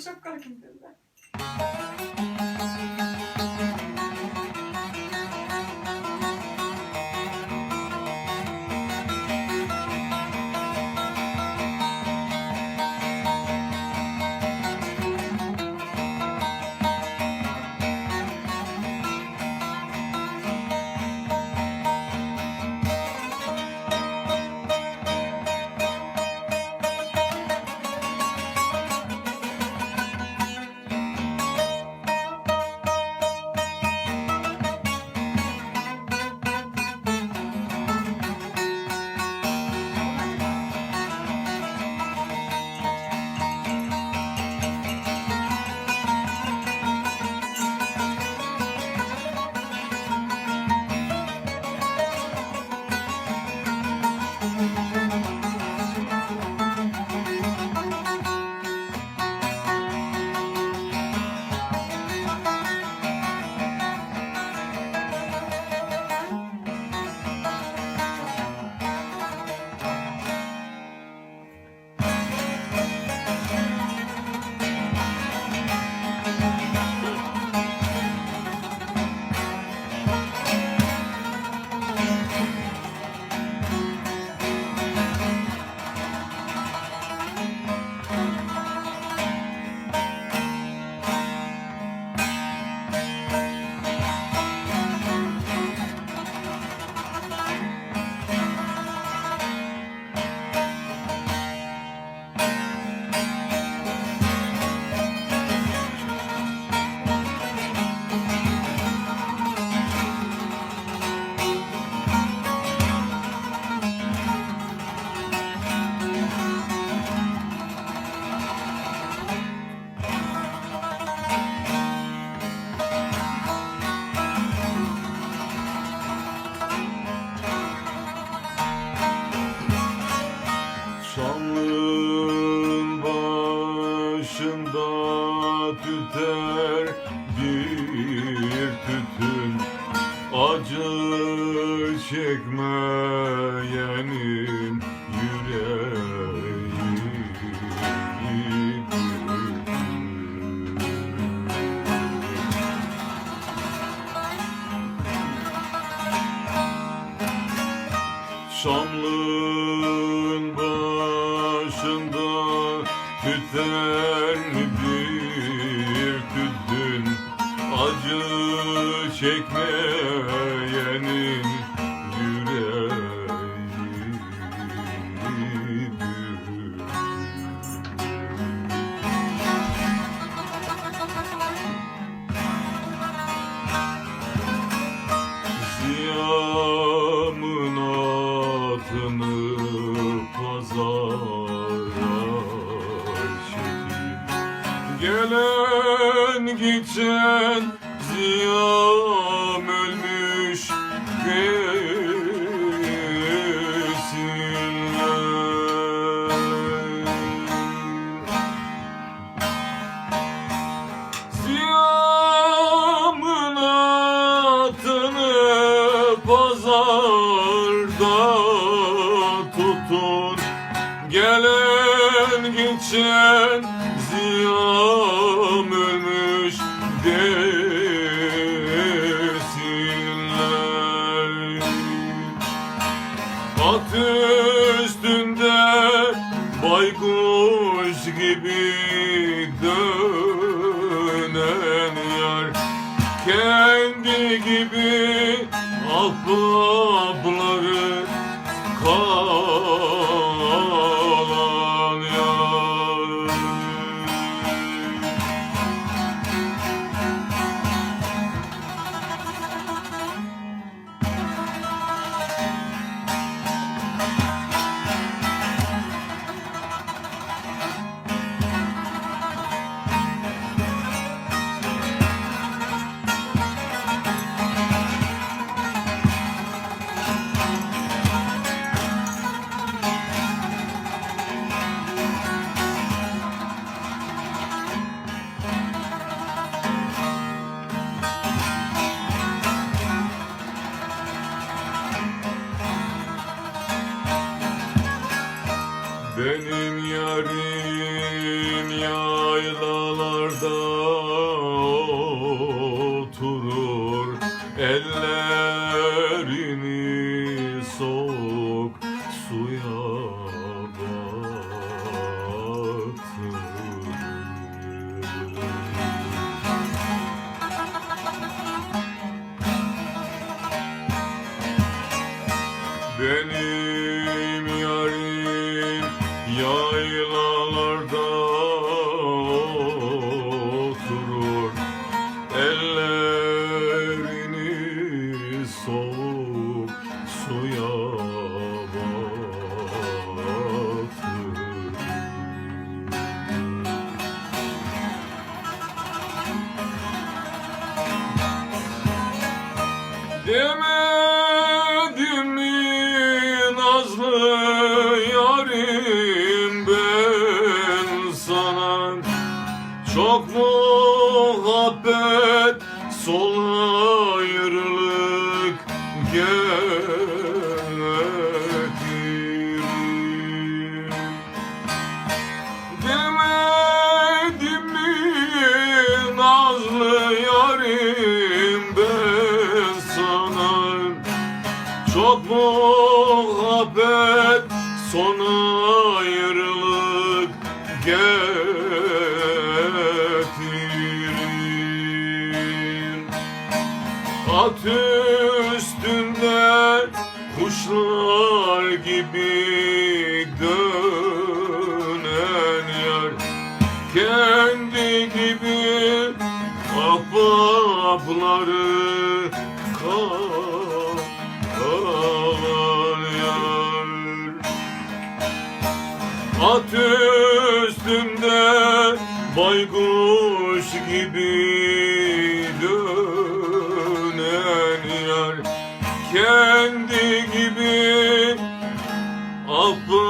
젓가락 힘든데. Tüter bir tütün Acı çekmeyenin yüreği. Şamlığın başında tüten bir Acı çekmeyenin yüreği Ziyamın atını pazara Gelen giden ziyam ölmüş desinler Ziyamın atını pazarda tutun. Gelen geçen At üstünde baykuş gibi dönen yar. Kendi gibi ahbapları Ellerini soğuk suya batırır Benim Demedim mi nazlı yarim ben sana? Çok muhabbet son ayrılık getirir. At üstünde kuşlar gibi dönen yar. Kendi gibi ahbapları At üstünde baykuş gibi dönen yar. Kendi gibi ahbapları